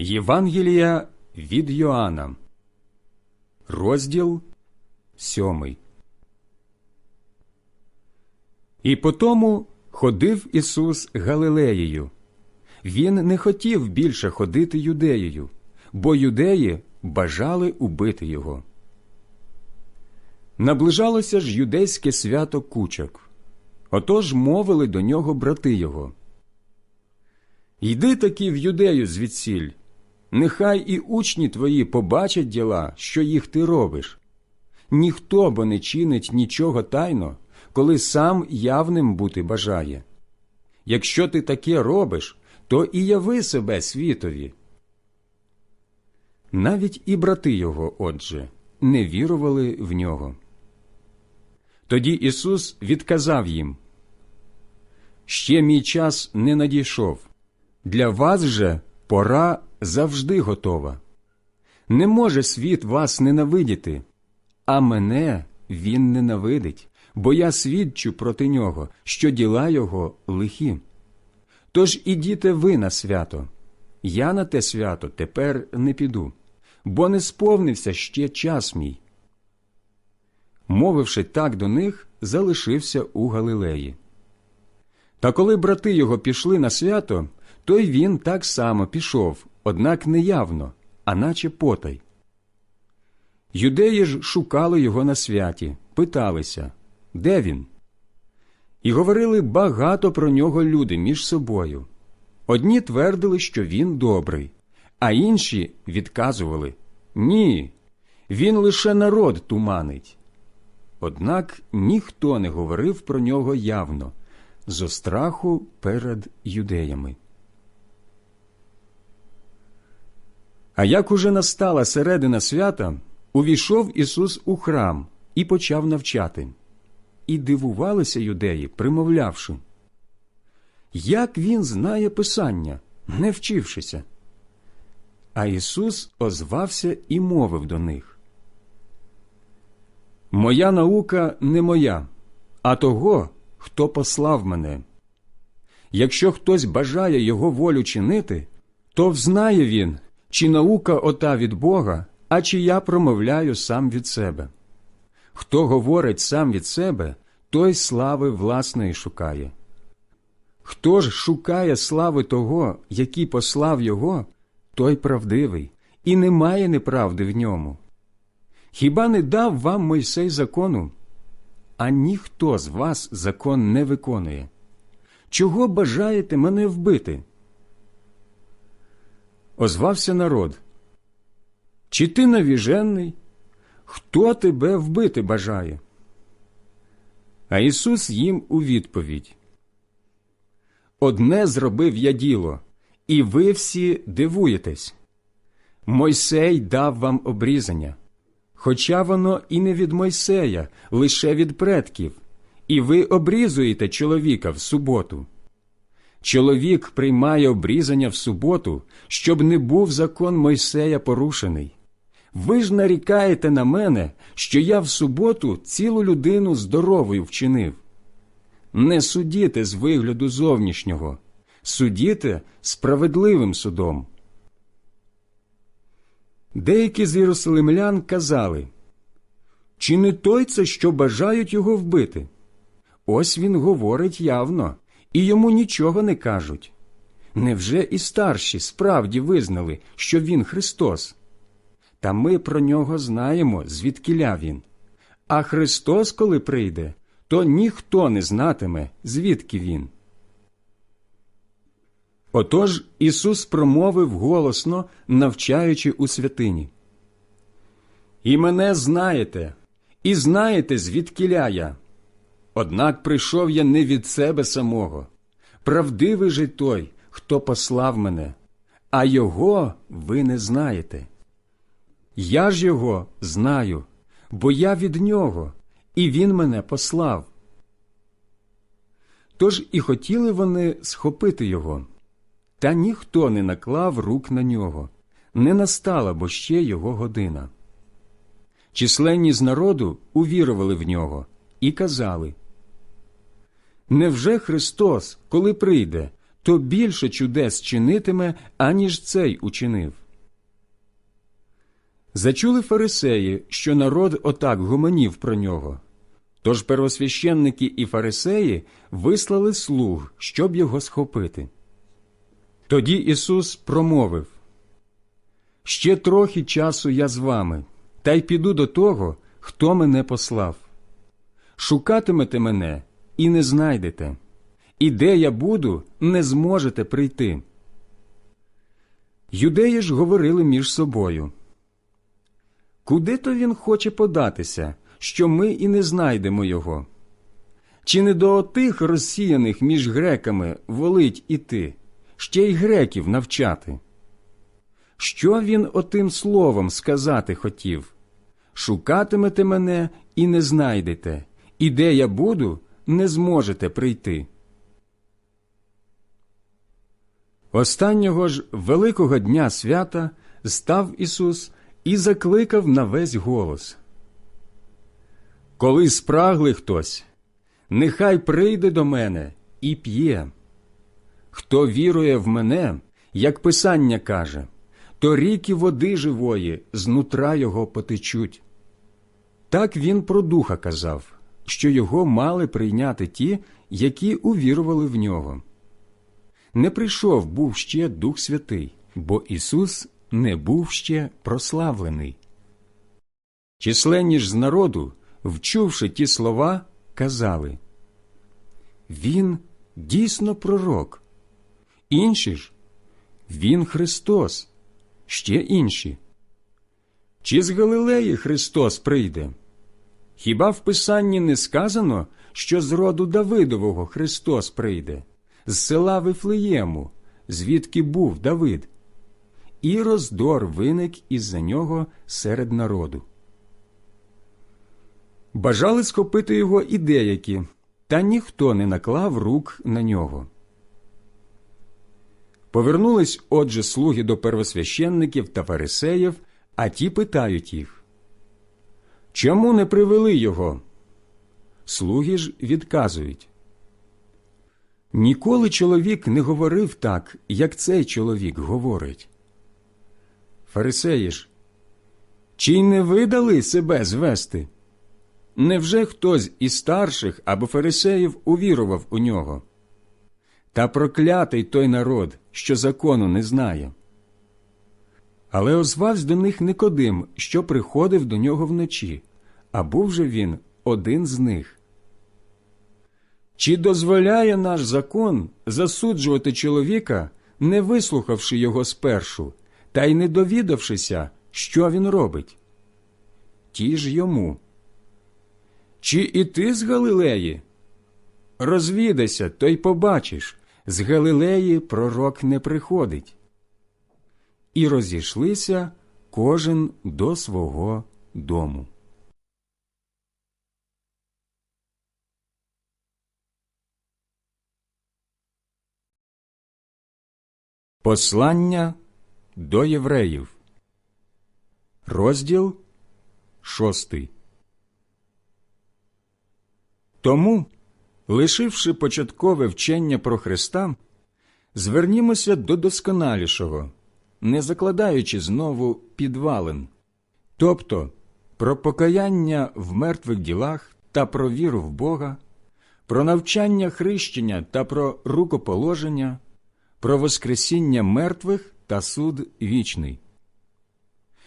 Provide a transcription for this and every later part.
Євангелія від Йоанна, розділ сьомий. І потому ходив Ісус Галилеєю. Він не хотів більше ходити юдеєю, бо юдеї бажали убити його. Наближалося ж юдейське свято кучок. Отож мовили до нього брати його. Йди таки в юдею звідсіль, нехай і учні твої побачать діла, що їх ти робиш. Ніхто бо не чинить нічого тайно, коли сам явним бути бажає. Якщо ти таке робиш, то і яви себе світові. Навіть і брати його, отже, не вірували в нього. Тоді Ісус відказав їм Ще мій час не надійшов. Для вас же пора завжди готова. Не може світ вас ненавидіти, а мене він ненавидить, бо я свідчу проти нього, що діла його лихі. Тож ідіте ви на свято. Я на те свято тепер не піду, бо не сповнився ще час мій. Мовивши так до них, залишився у Галилеї. Та коли брати його пішли на свято, то й він так само пішов, однак не явно, а наче потай. Юдеї ж шукали його на святі, питалися, де він? І говорили багато про нього люди між собою. Одні твердили, що він добрий, а інші відказували Ні, він лише народ туманить. Однак ніхто не говорив про нього явно, зо страху перед юдеями. А як уже настала середина свята, увійшов Ісус у храм і почав навчати. І дивувалися юдеї, примовлявши, як він знає Писання, не вчившися. А Ісус озвався і мовив до них. Моя наука не моя, а того, хто послав мене. Якщо хтось бажає його волю чинити, то взнає він, чи наука ота від Бога, а чи я промовляю сам від себе. Хто говорить сам від себе, той слави власної шукає. Хто ж шукає слави того, який послав його, той правдивий, і немає неправди в ньому. Хіба не дав вам Мойсей закону? А ніхто з вас закон не виконує. Чого бажаєте мене вбити? Озвався народ. Чи ти навіжений? Хто тебе вбити бажає? А Ісус їм у відповідь. Одне зробив я діло, і ви всі дивуєтесь. Мойсей дав вам обрізання, хоча воно і не від Мойсея, лише від предків, і ви обрізуєте чоловіка в суботу. Чоловік приймає обрізання в суботу, щоб не був закон Мойсея порушений. Ви ж нарікаєте на мене, що я в суботу цілу людину здоровою вчинив. Не судіте з вигляду зовнішнього, судіте справедливим судом. Деякі з єрусалимлян казали, чи не той це, що бажають його вбити? Ось він говорить явно, і йому нічого не кажуть. Невже і старші справді визнали, що він Христос? Та ми про нього знаємо, звідкиля він. А Христос, коли прийде, то ніхто не знатиме, звідки він. Отож Ісус промовив голосно, навчаючи у святині. І мене знаєте, і знаєте, звідкиля я. Однак прийшов я не від себе самого. Правдивий же той, хто послав мене, а його ви не знаєте. Я ж його знаю, бо я від нього, і він мене послав. Тож і хотіли вони схопити його, та ніхто не наклав рук на нього, не настала бо ще його година. Численні з народу увірували в нього і казали Невже Христос, коли прийде, то більше чудес чинитиме, аніж цей учинив. Зачули фарисеї, що народ отак гомонів про нього. Тож первосвященники і фарисеї вислали слуг, щоб його схопити. Тоді Ісус промовив Ще трохи часу я з вами, та й піду до того, хто мене послав. Шукатимете мене і не знайдете, і де я буду, не зможете прийти. Юдеї ж говорили між собою. Куди то він хоче податися, що ми і не знайдемо його? Чи не до отих розсіяних між греками волить іти, ще й греків навчати? Що він отим словом сказати хотів? Шукатимете мене і не знайдете, і де я буду, не зможете прийти. Останнього ж великого дня свята став Ісус і закликав на весь голос. Коли спрагли хтось, нехай прийде до мене і п'є. Хто вірує в мене, як Писання каже, то ріки води живої знутра його потечуть. Так він про духа казав, що його мали прийняти ті, які увірували в нього. Не прийшов був ще Дух Святий, бо Ісус не був ще прославлений. Численні ж з народу, вчувши ті слова, казали Він дійсно пророк. Інші ж Він Христос, ще інші. Чи з Галилеї Христос прийде? Хіба в Писанні не сказано, що з роду Давидового Христос прийде, з села Вифлеєму, звідки був Давид? І роздор виник із-за нього серед народу. Бажали схопити його і деякі, та ніхто не наклав рук на нього. Повернулись отже слуги до первосвященників та фарисеїв, а ті питають їх Чому не привели його? Слуги ж відказують. Ніколи чоловік не говорив так, як цей чоловік говорить. Фарисеї ж, чи не видали себе звести? Невже хтось із старших або фарисеїв увірував у нього? Та проклятий той народ, що закону не знає. Але озвався до них Никодим, що приходив до нього вночі, а був же він один з них. Чи дозволяє наш закон засуджувати чоловіка, не вислухавши його спершу, та й не довідавшися, що він робить? Ті ж йому. Чи і ти з Галилеї? Розвідайся, то й побачиш, з Галилеї пророк не приходить. І розійшлися кожен до свого дому. Послання до євреїв, розділ шостий. Тому, лишивши початкове вчення про Христа, звернімося до досконалішого, не закладаючи знову підвалин, тобто про покаяння в мертвих ділах та про віру в Бога, про навчання хрещення та про рукоположення про Воскресіння мертвих та суд вічний.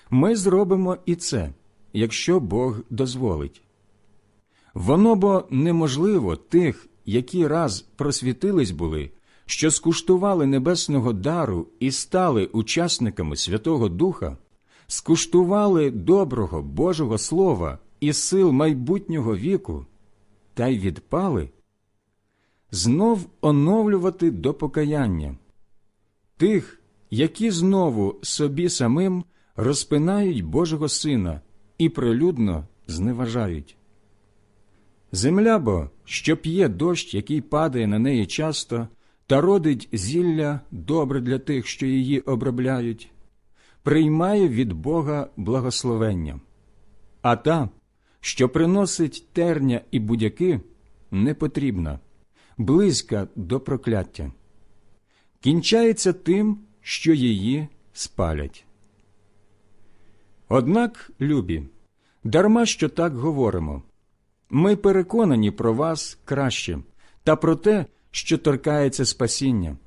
Ми зробимо і це, якщо Бог дозволить. Воно бо неможливо тих, які раз просвітились були, що скуштували небесного дару і стали учасниками Святого Духа, скуштували доброго Божого Слова і сил майбутнього віку, та й відпали, знов оновлювати до покаяння тих, які знову собі самим розпинають Божого Сина і прилюдно зневажають. Земля бо, що п'є дощ, який падає на неї часто, та родить зілля добре для тих, що її обробляють, приймає від Бога благословення, а та, що приносить терня і будяки, не потрібна, близька до прокляття. кінчається тим, що її спалять. Однак, любі, дарма що так говоримо, ми переконані про вас краще та про те, що торкається спасіння.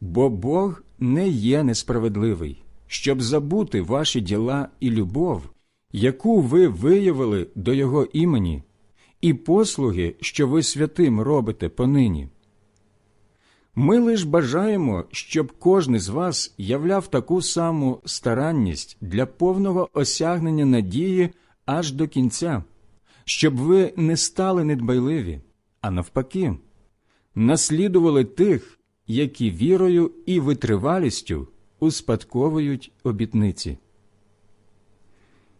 Бо Бог не є несправедливий, щоб забути ваші діла і любов, яку ви виявили до Його імені, і послуги, що ви святим робите понині. Ми лиш бажаємо, щоб кожен з вас являв таку саму старанність для повного осягнення надії аж до кінця, щоб ви не стали недбайливі, а навпаки, наслідували тих, які вірою і витривалістю успадковують обітниці.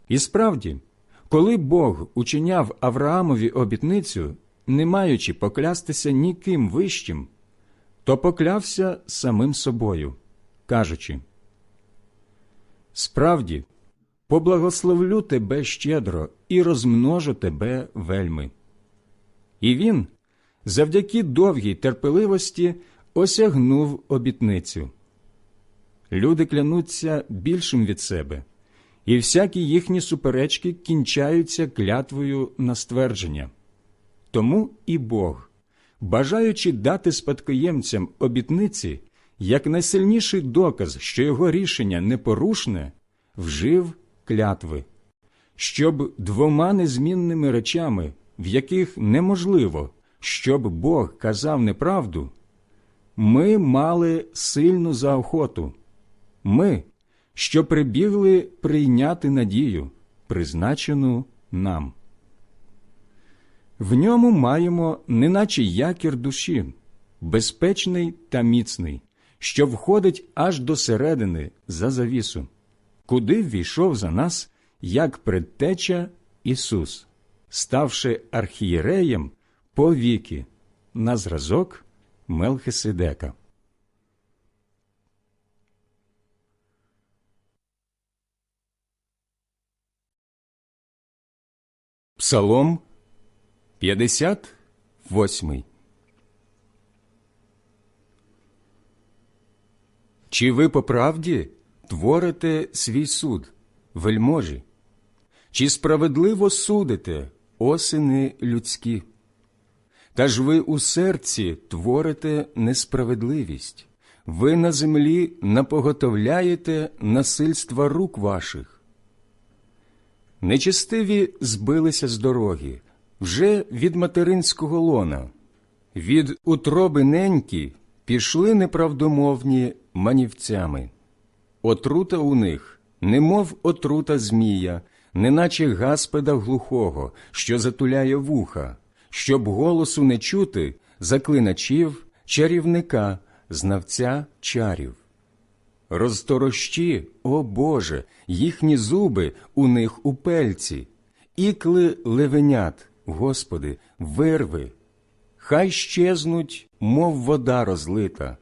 І справді, коли Бог учиняв Авраамові обітницю, не маючи поклястися ніким вищим, то поклявся самим собою, кажучи Справді, поблагословлю тебе щедро і розмножу тебе вельми. І він, завдяки довгій терпеливості, осягнув обітницю. Люди клянуться більшим від себе, і всякі їхні суперечки кінчаються клятвою на ствердження. Тому і Бог, бажаючи дати спадкоємцям обітниці, як найсильніший доказ, що його рішення непорушне, вжив клятви, щоб двома незмінними речами, в яких неможливо, щоб Бог казав неправду, ми мали сильну заохоту, ми, що прибігли прийняти надію, призначену нам. В ньому маємо неначе якір душі, безпечний та міцний, що входить аж до середини за завісу, куди ввійшов за нас як предтеча Ісус, ставши архієреєм по віки на зразок Мелхиседека. Псалом 58 Чи ви по правді творите свій суд, вельможі? Чи справедливо судите, осини людські? Та ж ви у серці творите несправедливість, ви на землі напоготовляєте насильства рук ваших. Нечестиві збилися з дороги, вже від материнського лона, від утроби неньки пішли неправдомовні манівцями. Отрута у них, немов отрута змія, неначе гаспеда глухого, що затуляє вуха, щоб голосу не чути заклиначів, чарівника, знавця чарів. Розторощі, о Боже, їхні зуби у них у пельці, ікли левенят, Господи, вирви, хай щезнуть, мов вода розлита.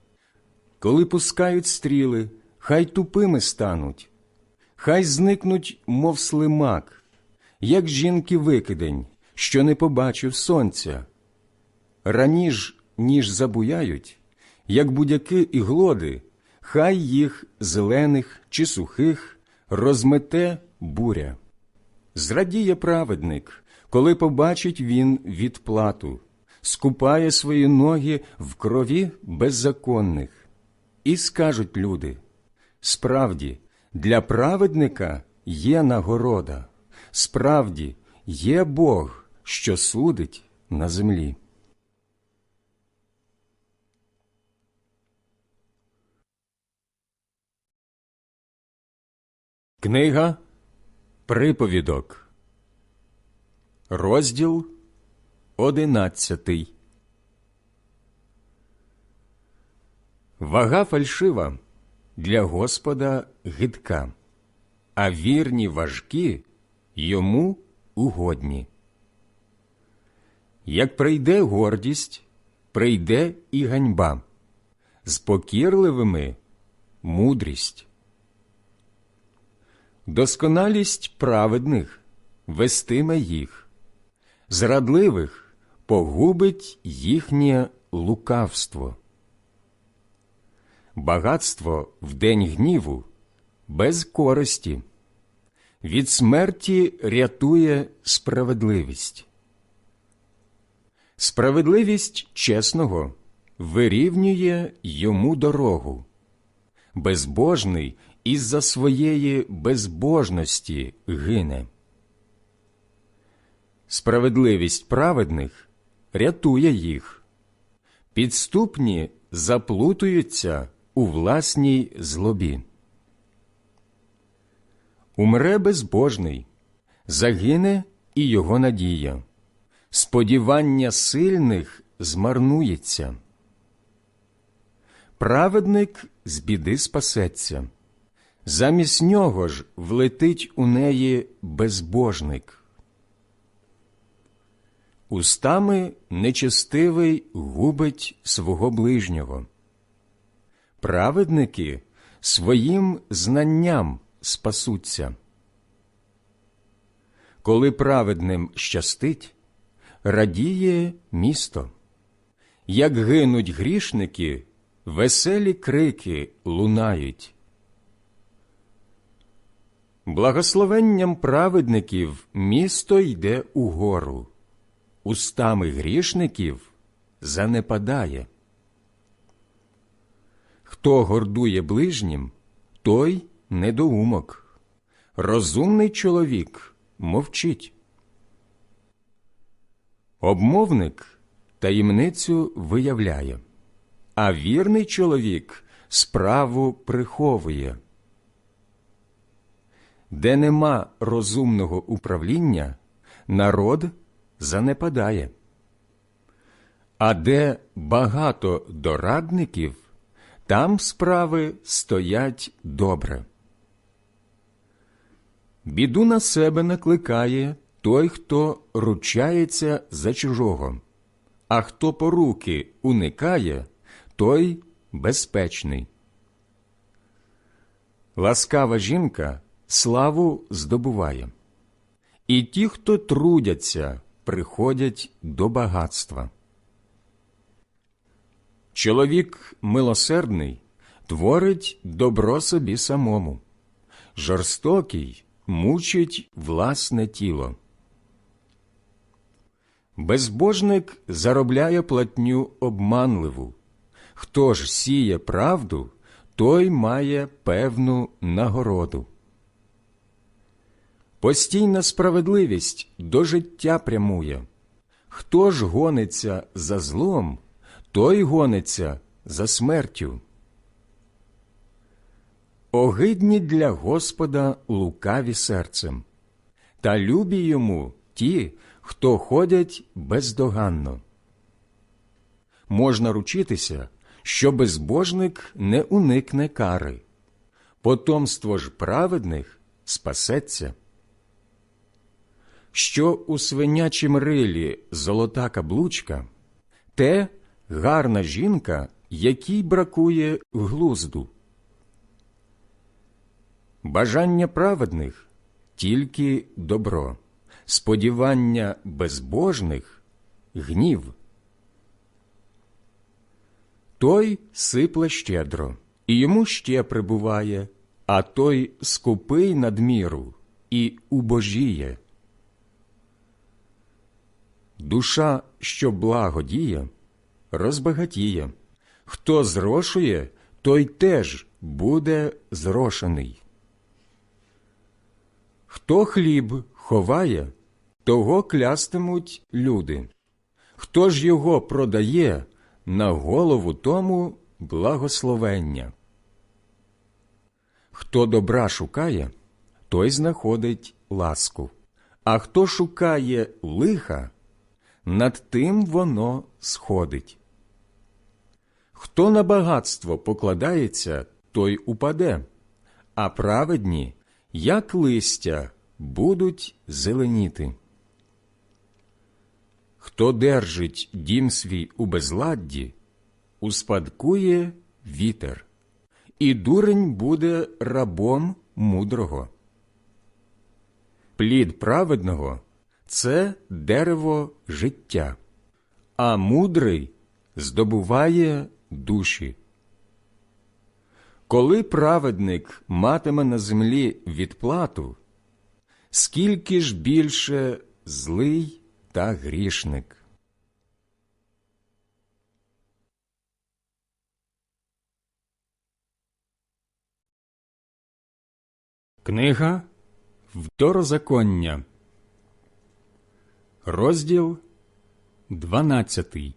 Коли пускають стріли, хай тупими стануть, хай зникнуть, мов слимак, як жінки викидень, що не побачив сонця. Раніж, ніж забуяють, як будяки і глоди, хай їх зелених чи сухих розмете буря. Зрадіє праведник, коли побачить він відплату, скупає свої ноги в крові беззаконних. І скажуть люди справді, для праведника є нагорода, справді є Бог, що судить на землі. Книга Приповідок, розділ одинадцятий. Вага фальшива для Господа гидка, а вірні важкі йому угодні. Як прийде гордість, прийде і ганьба, з покірливими мудрість. Досконалість праведних вестиме їх, зрадливих погубить їхнє лукавство. багатство в день гніву без користі. Від смерті рятує справедливість. Справедливість чесного вирівнює йому дорогу. Безбожний із-за своєї безбожності гине. Справедливість праведних рятує їх. Підступні заплутуються у власній злобі. Умре безбожний, загине і його надія. Сподівання сильних змарнується. Праведник з біди спасеться, замість нього ж влетить у неї безбожник. Устами нечестивий губить свого ближнього. Праведники своїм знанням спасуться. Коли праведним щастить, радіє місто. Як гинуть грішники, веселі крики лунають. Благословенням праведників місто йде угору, устами грішників занепадає. Хто гордує ближнім, той недоумок. Розумний чоловік мовчить. Обмовник таємницю виявляє, а вірний чоловік справу приховує. Де нема розумного управління, народ занепадає. А де багато дорадників, там справи стоять добре. Біду на себе накликає той, хто ручається за чужого, а хто поруки уникає, той безпечний. Ласкава жінка славу здобуває, і ті, хто трудяться, приходять до багатства. Чоловік милосердний творить добро собі самому, жорстокий мучить власне тіло. Безбожник заробляє платню обманливу. Хто ж сіє правду, той має певну нагороду. Постійна справедливість до життя прямує. Хто ж гониться за злом, той гониться за смертю. Огидні для Господа лукаві серцем, та любі йому ті, хто ходять бездоганно. Можна ручитися, що безбожник не уникне кари, потомство ж праведних спасеться. Що у свинячім рилі золота каблучка, те гарна жінка, якій бракує глузду. Бажання праведних тільки добро, сподівання безбожних гнів. Той сипле щедро, і йому ще прибуває, а той скупий надміру і убожіє. Душа, що благо діє, розбагатіє. Хто зрошує, той теж буде зрошений. Хто хліб ховає, того клястимуть люди. Хто ж його продає, на голову тому благословення. Хто добра шукає, той знаходить ласку, а хто шукає лиха, над тим воно сходить. Хто на багатство покладається, той упаде, а праведні, як листя, будуть зеленіти. Хто держить дім свій у безладді, успадкує вітер, і дурень буде рабом мудрого. Плід праведного це дерево життя, а мудрий здобуває душі. Коли праведник матиме на землі відплату, скільки ж більше злий та грішник. Книга Второзаконня, розділ дванадцятий.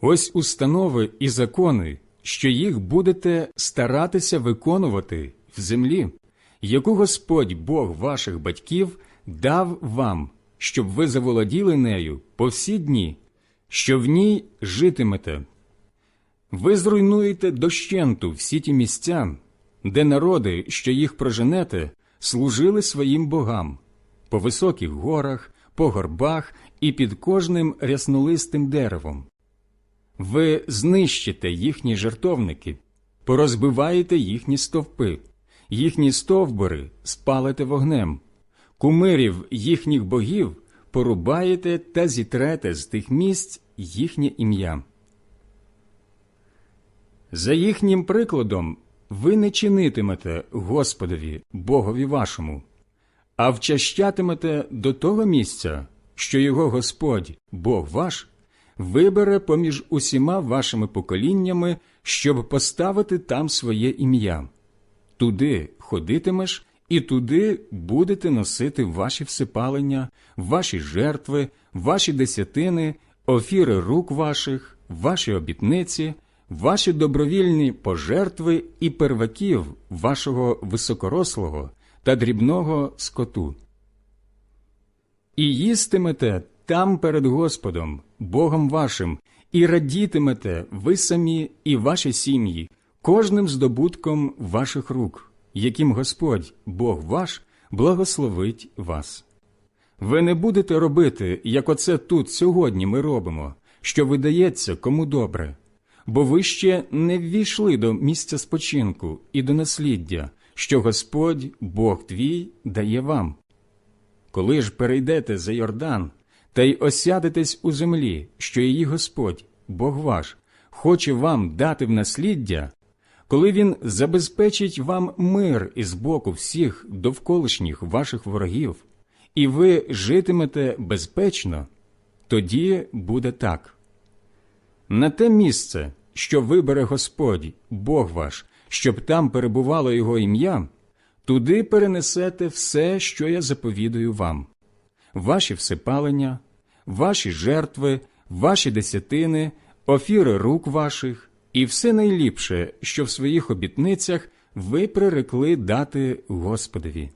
Ось установи і закони, що їх будете старатися виконувати в землі, яку Господь Бог ваших батьків дав вам, щоб ви заволоділи нею по всі дні, що в ній житимете. Ви зруйнуєте дощенту всі ті місця, де народи, що їх проженете, служили своїм богам по високих горах, по горбах і під кожним ряснолистим деревом. Ви знищите їхні жертовники, порозбиваєте їхні стовпи, їхні стовбури спалите вогнем, кумирів їхніх богів порубаєте та зітрете з тих місць їхнє ім'я. За їхнім прикладом ви не чинитимете Господові, Богові вашому, а вчащатимете до того місця, що його Господь, Бог ваш, вибере поміж усіма вашими поколіннями, щоб поставити там своє ім'я. Туди ходитимеш і туди будете носити ваші всипалення, ваші жертви, ваші десятини, офіри рук ваших, ваші обітниці, ваші добровільні пожертви і перваків вашого високорослого та дрібного скоту. І їстимете там перед Господом, Богом вашим, і радітимете ви самі і ваші сім'ї, кожним здобутком ваших рук, яким Господь, Бог ваш, благословить вас. Ви не будете робити, як оце тут сьогодні ми робимо, що видається кому добре, бо ви ще не ввійшли до місця спочинку і до насліддя, що Господь, Бог твій, дає вам. Коли ж перейдете за Йордан, та й осядетесь у землі, що її Господь, Бог ваш, хоче вам дати в насліддя, коли він забезпечить вам мир із боку всіх довколишніх ваших ворогів, і ви житимете безпечно, тоді буде так. На те місце, що вибере Господь, Бог ваш, щоб там перебувало Його ім'я, туди перенесете все, що я заповідую вам, ваші всипалення, ваші жертви, ваші десятини, офіри рук ваших і все найліпше, що в своїх обітницях ви прирекли дати Господові.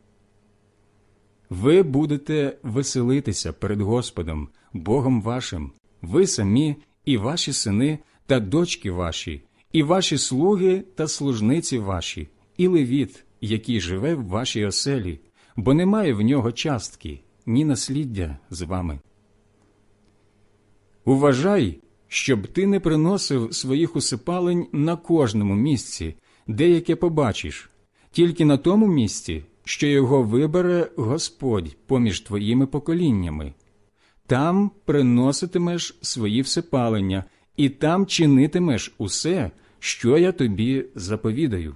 Ви будете веселитися перед Господом, Богом вашим, ви самі і ваші сини та дочки ваші, і ваші слуги та служниці ваші, і левіт, який живе в вашій оселі, бо немає в нього частки, ні насліддя з вами. Уважай, щоб ти не приносив своїх усипалень на кожному місці, де яке побачиш, тільки на тому місці, що його вибере Господь поміж твоїми поколіннями. Там приноситимеш свої всипалення, і там чинитимеш усе, що я тобі заповідаю.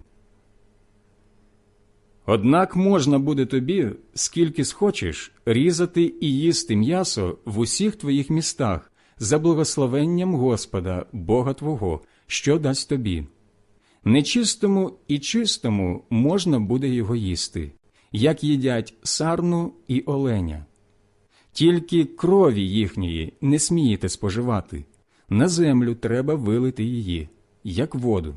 Однак можна буде тобі, скільки схочеш, різати і їсти м'ясо в усіх твоїх містах за благословенням Господа, Бога Твого, що дасть тобі. Нечистому і чистому можна буде його їсти, як їдять сарну і оленя. Тільки крові їхньої не смієте споживати, на землю треба вилити її, як воду.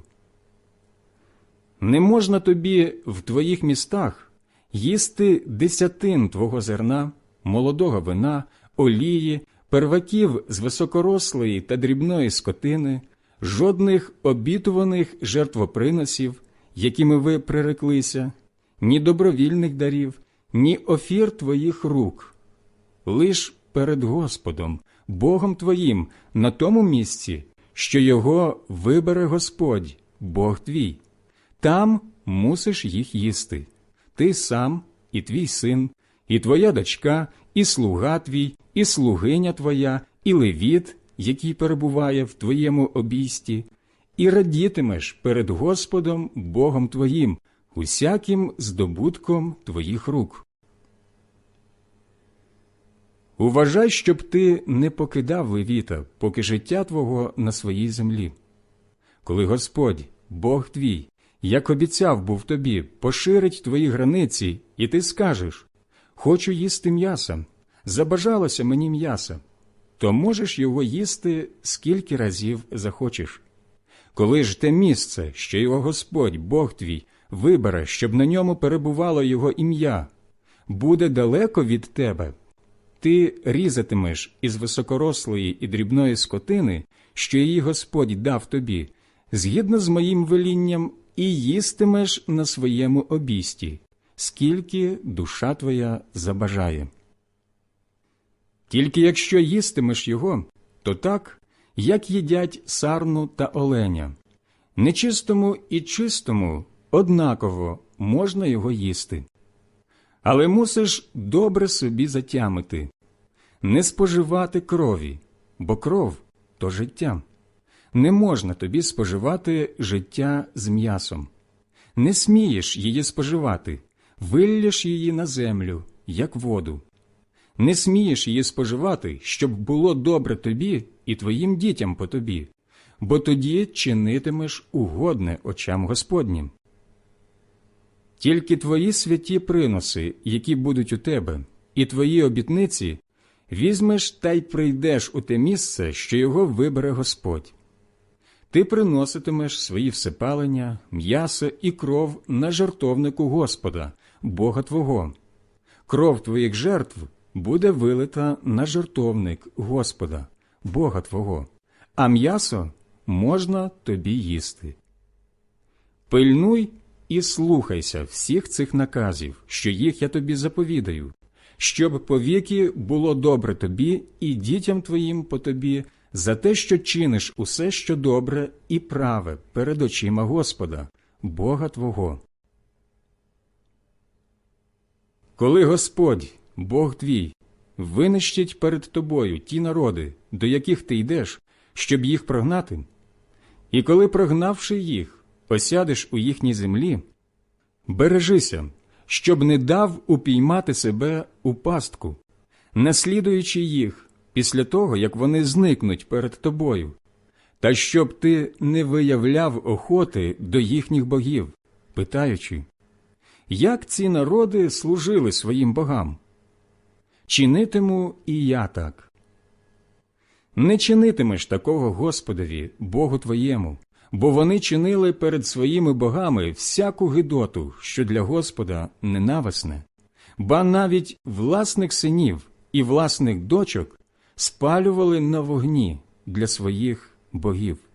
Не можна тобі в твоїх містах їсти десятин твого зерна, молодого вина, олії, перваків з високорослої та дрібної скотини, жодних обітуваних жертвоприносів, якими ви приреклися, ні добровільних дарів, ні офір твоїх рук, лиш перед Господом, Богом твоїм, на тому місці, що його вибере Господь, Бог твій. Там мусиш їх їсти, ти сам, і твій син, і твоя дочка, і слуга твій, і слугиня твоя, і левіт, який перебуває в твоєму обійсті, і радітимеш перед Господом Богом твоїм усяким здобутком твоїх рук. Уважай, щоб ти не покидав левіта, поки життя твого на своїй землі. Коли Господь, Бог твій, як обіцяв був тобі, поширить твої границі, і ти скажеш Хочу їсти м'яса, забажалося мені м'яса, то можеш його їсти скільки разів захочеш. Коли ж те місце, що його Господь, Бог твій, вибере, щоб на ньому перебувало його ім'я, буде далеко від тебе, ти різатимеш із високорослої і дрібної скотини, що її Господь дав тобі, згідно з моїм велінням, і їстимеш на своєму обісті, скільки душа твоя забажає. Тільки якщо їстимеш його, то так, як їдять сарну та оленя. Нечистому і чистому однаково можна його їсти. Але мусиш добре собі затямити, не споживати крові, бо кров то життя. Не можна тобі споживати життя з м'ясом. Не смієш її споживати, вилляш її на землю, як воду. Не смієш її споживати, щоб було добре тобі і твоїм дітям по тобі, бо тоді чинитимеш угодне очам Господнім. Тільки твої святі приноси, які будуть у тебе, і твої обітниці, візьмеш та й прийдеш у те місце, що його вибере Господь. Ти приноситимеш свої всепалення, м'ясо і кров на жертовнику Господа, Бога Твого. Кров твоїх жертв буде вилита на жертовник Господа, Бога Твого, а м'ясо можна тобі їсти. Пильнуй і слухайся всіх цих наказів, що їх я тобі заповідаю, щоб повіки було добре тобі і дітям твоїм по тобі за те, що чиниш усе, що добре і праве перед очима Господа, Бога Твого. Коли Господь, Бог твій, винищить перед тобою ті народи, до яких ти йдеш, щоб їх прогнати, і коли, прогнавши їх, осядеш у їхній землі, бережися, щоб не дав упіймати себе у пастку, наслідуючи їх після того, як вони зникнуть перед тобою, та щоб ти не виявляв охоти до їхніх богів, питаючи, як ці народи служили своїм богам? Чинитиму і я так. Не чинитимеш такого Господові, Богу твоєму, бо вони чинили перед своїми богами всяку гидоту, що для Господа ненависне, ба навіть власних синів і власних дочок спалювали на вогні для своїх богів.